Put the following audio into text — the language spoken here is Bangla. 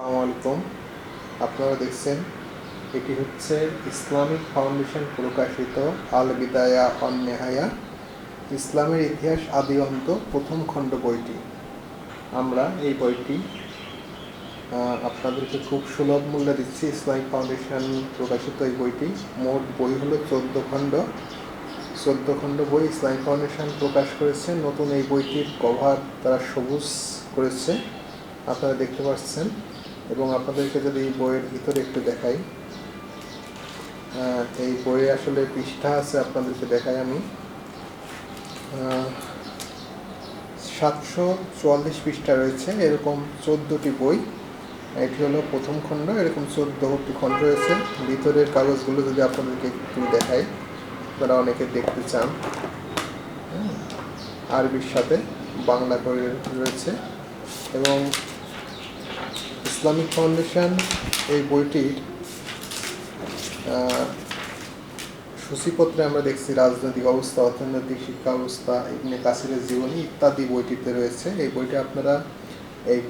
আসসালামু আলাইকুম। আপনারা দেখছেন, এটি হচ্ছে ইসলামিক ফাউন্ডেশন প্রকাশিত আল বিদায়া অন নেহায়া। ইসলামের ইতিহাস আদি অন্ত প্রথম খণ্ড বইটি। আমরা এই বইটি আপনাদেরকে খুব সুলভ মূল্যে দিচ্ছি। ইসলামিক ফাউন্ডেশন প্রকাশিত এই বইটি মোট বই হলো চোদ্দ খণ্ড। চোদ্দ খণ্ড বই ইসলামিক ফাউন্ডেশন প্রকাশ করেছে। নতুন এই বইটির কভার তারা সবুজ করেছে। আপনারা দেখতে পাচ্ছেন এবং আপনাদেরকে যদি এই বইয়ের ভিতরে একটু দেখাই এই বইয়ে আসলে পৃষ্ঠা আছে আপনাদেরকে দেখাই আমি। সাতশো চুয়াল্লিশ পৃষ্ঠা রয়েছে, এরকম চোদ্দোটি বই। এটি হলো প্রথম খণ্ড, এরকম চোদ্দোটি খণ্ড রয়েছে। ভিতরের কাগজগুলো যদি আপনাদেরকে একটু দেখাই, আপনারা অনেকে দেখতে চান। আরবির সাথে বাংলা করে রয়েছে। এবং ইসলামিক ফাউন্ডেশন এই বইটির সূচিপত্রে আমরা দেখছি রাজনৈতিক অবস্থা, অর্থনৈতিক শিক্ষা অবস্থা, ইবনে কাসিরের জীবনী ইত্যাদি বইটিতে রয়েছে। এই বইটি আপনারা এই